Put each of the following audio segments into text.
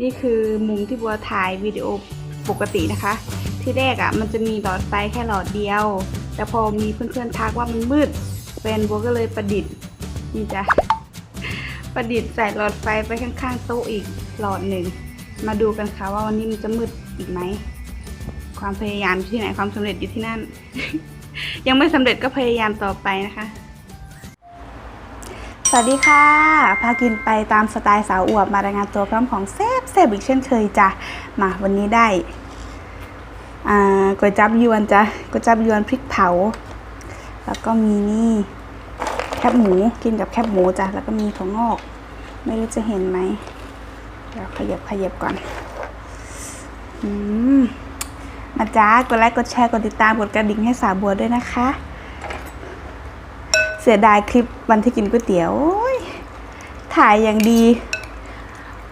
นี่คือมุมที่บัวถ่ายวิดีโอปกตินะคะ ที่แรกอะ่ะมันจะมีหลอดไฟแค่หลอดเดียว แต่พอมีเพื่อนๆทักว่ามันมืดแฟนบัวก็เลยประดิษฐ์นี่จ้ะประดิษฐ์ใส่หลอดไฟไปข้างๆโต๊ะอีกหลอดหนึ่ง มาดูกันค่ะว่าวันนี้มันจะมืดอีกไหม ความพยายามอยู่ที่ไหนความสำเร็จอยู่ที่นั่น ยังไม่สำเร็จก็พยายามต่อไปนะคะ วัสดีค่ะ พากินไปตามสไตล์สาวอวบมารายงานตัวพร้อมของแซ่บแซ่บอีกเช่นเคยจ้ะ มาวันนี้ได้อ่าก๋วยจับยวนจ้ะก๋วยจับยวนพริกเผา แล้วก็มีนี่แคบหมูกินกับแคบหมูจ้ะ แล้วก็มีถั่วงอก ไม่รู้จะเห็นไหมเดี๋ยวขยับขยับก่อน อืมมาจ้ากดไลค์กดแชร์กดติดตามกดกระดิ่งให้สาวบัวด้วยนะคะ เสียดายคลิปวันที่กินก๋วยเตี๋ยว ถ่ายอย่างดี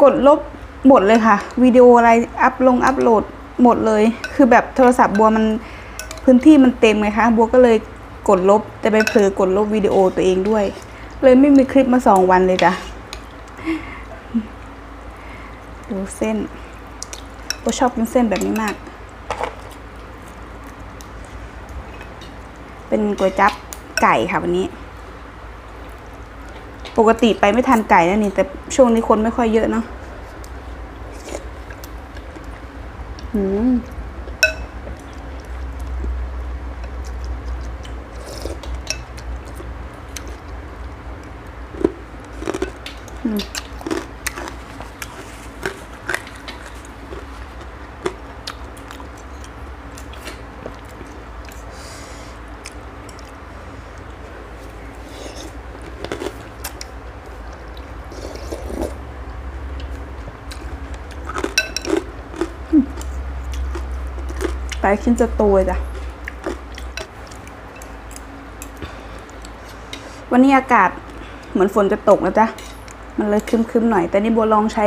กดลบหมดเลยค่ะ วิดีโออะไรอัพลงอัพโหลดหมดเลย คือแบบโทรศัพท์บัวมันพื้นที่มันเต็มไงคะบัวก็เลยกดลบ แต่ไปเผลอกดลบวิดีโอตัวเองด้วย เลยไม่มีคลิปมาสองวันเลยจ้ะดูเส้นบัวชอบกินเส้นแบบนี้มาก เป็นก๋วยจั๊บไก่ค่ะวันนี้ ปกติไปไม่ทันไก่นะนี่ แต่ช่วงนี้คนไม่ค่อยเยอะเนาะอืม ไปขึ้นจะตัวจ้ะวันนี้อากาศเหมือนฝนจะตกนะจ๊ะ มันเลยคึมๆหน่อย แต่นี่บัวลองใช้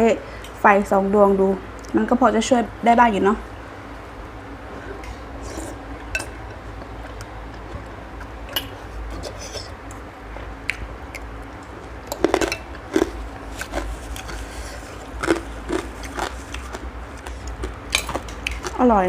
ไฟสองดวงดู มันก็พอจะช่วยได้บ้างอยู่เนาะ อร่อย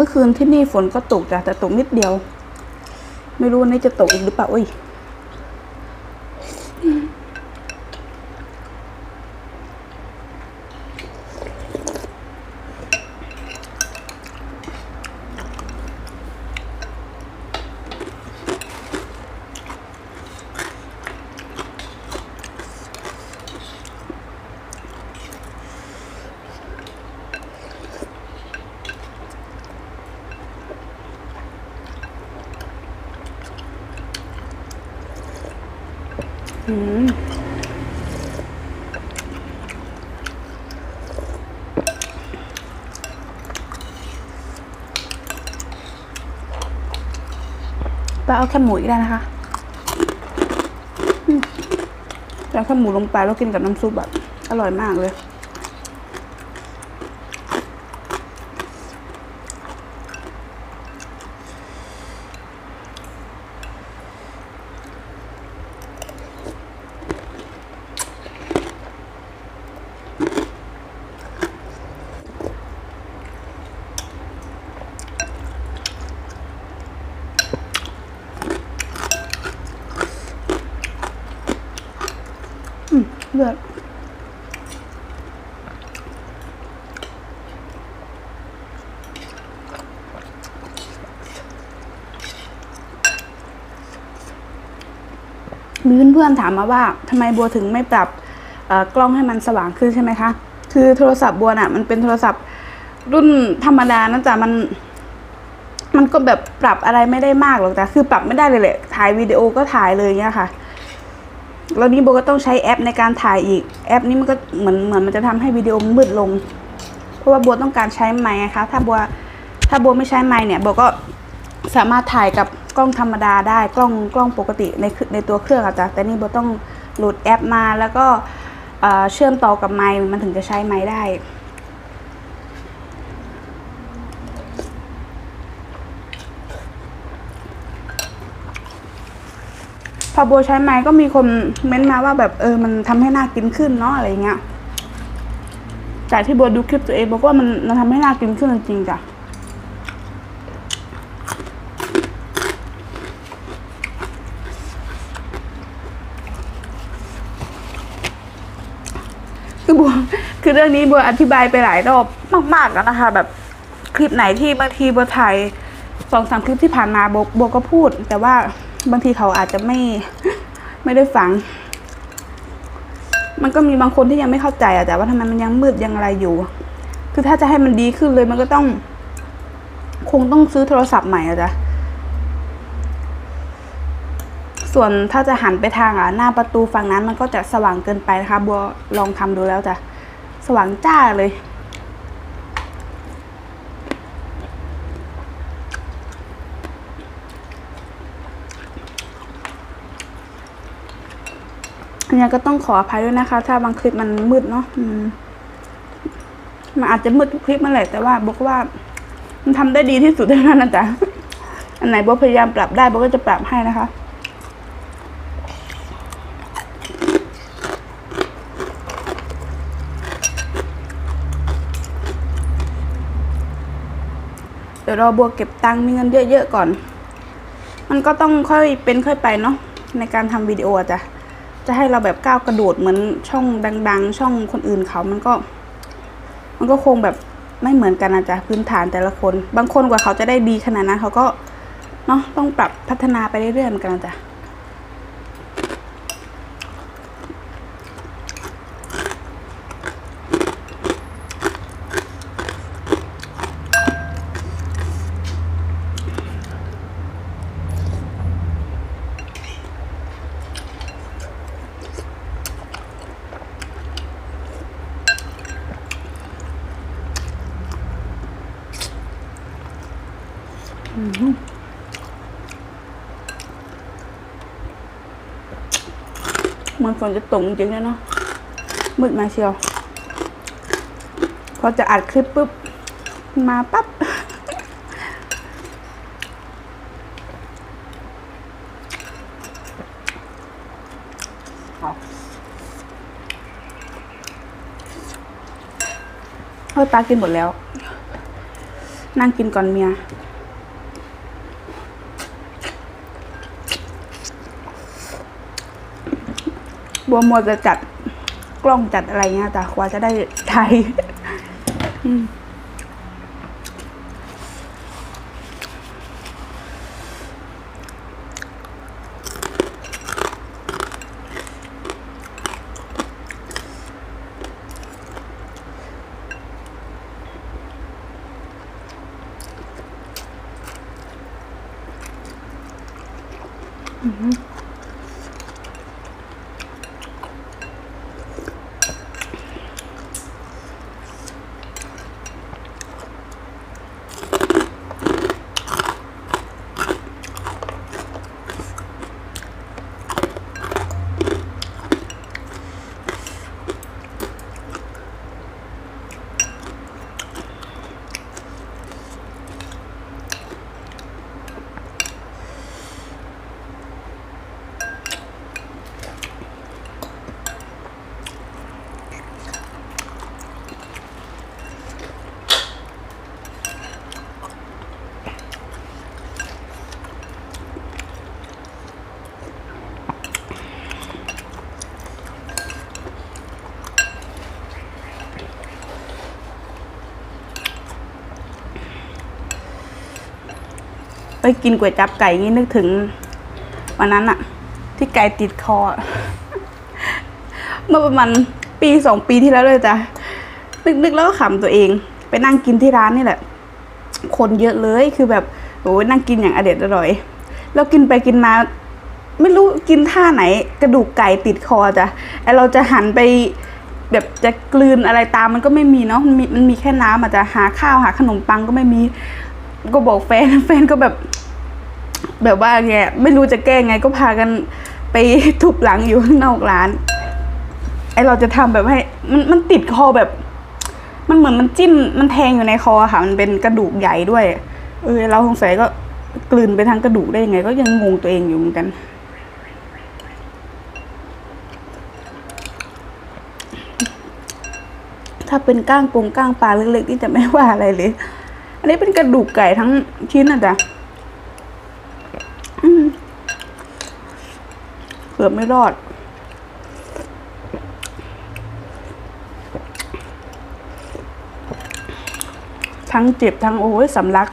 เมื่อคืนที่นี่ฝนก็ตกจ้ะแต่ตกนิดเดียว ไม่รู้วันนี้จะตกอีกหรือเปล่าอุ้ย อืมปลาเอาแค่หมูอีกได้นะคะเราแล้วแค่หมูลงไปแล้วกินกับน้ำซุปแบบอร่อยมากเลย มเลือดมีเพื่อนๆถามมาว่าทำไมบัวถึงไม่ปรับกล้องให้มันสว่างขึ้นใช่ไหมคะ คือโทรศัพท์บัวน่ะ มันเป็นโทรศัพท์รุ่นธรรมดานะจ๊ะมัน มันก็แบบปรับอะไรไม่ได้มากหรอกแต่คือปรับไม่ได้เลยแหละถ่ายวิดีโอก็ถ่ายเลยเงี้ยค่ะ แล้วนี้โบก็ต้องใช้แอปในการถ่ายอีก แอปนี้มันก็เหมือนเหมือนมันจะทำให้วิดีโอมืดลง เพราะว่าโบต้องการใช้ไมค์นะคะ ถ้าโบถ้าโบไม่ใช้ไมค์เนี่ยโบก็สามารถถ่ายกับกล้องธรรมดาได้กล้องกล้องปกติในในตัวเครื่องอะจ้ะแต่นี่โบต้องโหลดแอปมาแล้วก็เอ่อเชื่อมต่อกับไมค์มันถึงจะใช้ไมค์ได้ พอโบใช้ไม้ก็มีคนเม้นต์มาว่าแบบเออมันทำให้น่ากินขึ้นเนาะอะไรเงี้ยจากที่โบดูคลิปตัวเองบอกว่ามันมันทำให้น่ากินขึ้นจริงจ้ะคือบัวคือเรื่องนี้บัวอธิบายไปหลายรอบมาก ๆ แล้วนะคะ แบบคลิปไหนที่บางทีบัวถ่ายสองสามคลิปที่ผ่านมาโบโบก็พูด แต่ว่า บางทีเขาอาจจะไม่ไม่ได้ฟัง มันก็มีบางคนที่ยังไม่เข้าใจอะแต่ว่าทำไมมันยังมืดยังอะไรอยู่ คือถ้าจะให้มันดีขึ้นเลยมันก็ต้อง คงต้องซื้อโทรศัพท์ใหม่อะจ้ะส่วนถ้าจะหันไปทางอะหน้าประตูฝั่งนั้นมันก็จะสว่างเกินไปนะคะ บัวลองทำดูแล้วจ้ะสว่างจ้าเลย อันนี้ก็ต้องขออภัยด้วยนะคะ ถ้าบางคลิปมันมืดเนาะมันอาจจะมืดทุกคลิปนั่นแหละแต่ว่าบอกว่า มันทำได้ดีที่สุดเท่านั้นนะจ๊ะอันไหนบอกพยายามปรับได้บอกก็จะปรับให้นะคะเดี๋ยวรอบัวเก็บตังค์มีเงินเยอะๆก่อน มันก็ต้องค่อยเป็นค่อยไปเนาะในการทำวิดีโอจ้ะ จะให้เราแบบก้าวกระโดดเหมือนช่องดัง ๆ ช่องคนอื่นเขามันก็ มันก็คงแบบไม่เหมือนกันนะจ๊ะพื้นฐานแต่ละคน บางคนกว่าเขาจะได้ดีขนาดนั้นเขาก็เนาะต้องปรับพัฒนาไปเรื่อยๆเหมือนกันนะจ๊ะ มันฝนจะตกจริงๆเลยเนาะมืดมาเชียว พอจะอัดคลิปปุ๊บ มาปั๊บเฮ้ยปากินหมดแล้ว นั่งกินก่อนเมีย บัวมัวจะจัดกล้องจัดอะไรเงี้ยแต่กว่าจะได้ถ่าย อืมไปกินก๋วยจับไก่นี่นึกถึงวันนั้นอะที่ไก่ติดคอ เมื่อประมาณปีสองปีที่แล้วเลยจ้ะนึกนึกแล้วก็ขำตัวเอง ไปนั่งกินที่ร้านนี่แหละ คนเยอะเลยคือแบบโอ้ยนั่งกินอย่างอเด็ดอร่อย แล้วกินไปกินมา ไม่รู้กินท่าไหน กระดูกไก่ติดคอจ้ะไอเราจะหันไปแบบจะกลืนอะไรตามมันก็ไม่มีเนาะมันมีมันมีแค่น้ำอาจจะหาข้าวหาขนมปังก็ไม่มี ก็บอกแฟนแฟนก็แบบ แบบว่าแกไม่รู้จะแก้ไงก็พากันไปทุบหลังอยู่ข้างนอกร้านไอเราจะทำแบบให้ มันมันติดคอแบบ มันเหมือนมันจิ้มมันแทงอยู่ในคอค่ะ มันเป็นกระดูกใหญ่ด้วย เออเราสงสัยก็กลืนไปทางกระดูกได้ยังไง ก็ยังงงตัวเองอยู่เหมือนกัน ถ้าเป็นก้างปงก้างปลาเล็กๆนี่จะไม่ว่าอะไรเลย อันนี้เป็นกระดูกไก่ทั้งชิ้นอะจ้ะเกือบไม่รอด ทั้งเจ็บทั้งโอ้ยสำลัก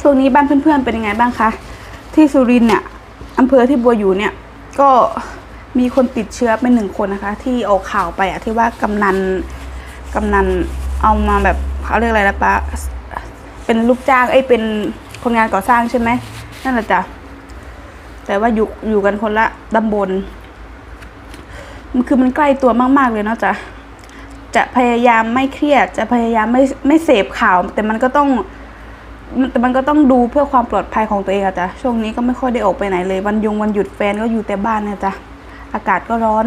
ช่วงนี้บ้านเพื่อนๆเป็นยังไงบ้างคะ ที่สุรินเนี่ย อำเภอที่บัวอยู่เนี่ยก็มีคนติดเชื้อเป็นหนึ่งคนนะคะ ที่ออกข่าวไปอะที่ว่ากำนันกำนันเอามาแบบเขาเรียกอะไรนะปะเป็นลูกจ้างไอ้เป็นคนงานก่อสร้างใช่ไหมนั่นแหละจ้ะแต่ว่าอยู่อยู่กันคนละตำบลมันคือมันใกล้ตัวมาก ๆ เลยเนาะจ้ะจะพยายามไม่เครียด จะพยายามไม่ไม่เสพข่าว แต่มันก็ต้อง แต่มันก็ต้องดูเพื่อความปลอดภัยของตัวเองอะจ้ะช่วงนี้ก็ไม่ค่อยได้ออกไปไหนเลย วันยงวันหยุดแฟนก็อยู่แต่บ้านนะจ๊ะอากาศก็ร้อน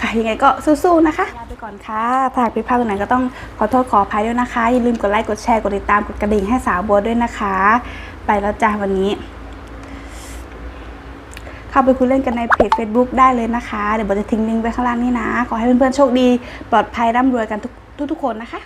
ค่ะยังไงก็สู้ๆนะคะลาไปก่อนค่ะถ้าหากผิดพลาดตรงไหนก็ต้องขอโทษขออภัยด้วยนะคะ อย่าลืมกดไลค์กดแชร์กดติดตามกดกระดิ่งให้สาวบัวด้วยนะคะ ไปแล้วจ้าวันนี้ เข้าไปคุยเล่นกันในเพจ Facebook ได้เลยนะคะ เดี๋ยวโบจะทิ้งลิงก์ไว้ข้างล่างนี่นะ ขอให้เพื่อนๆโชคดี ปลอดภัยร่ำรวยกันทุกทุกๆคนนะคะ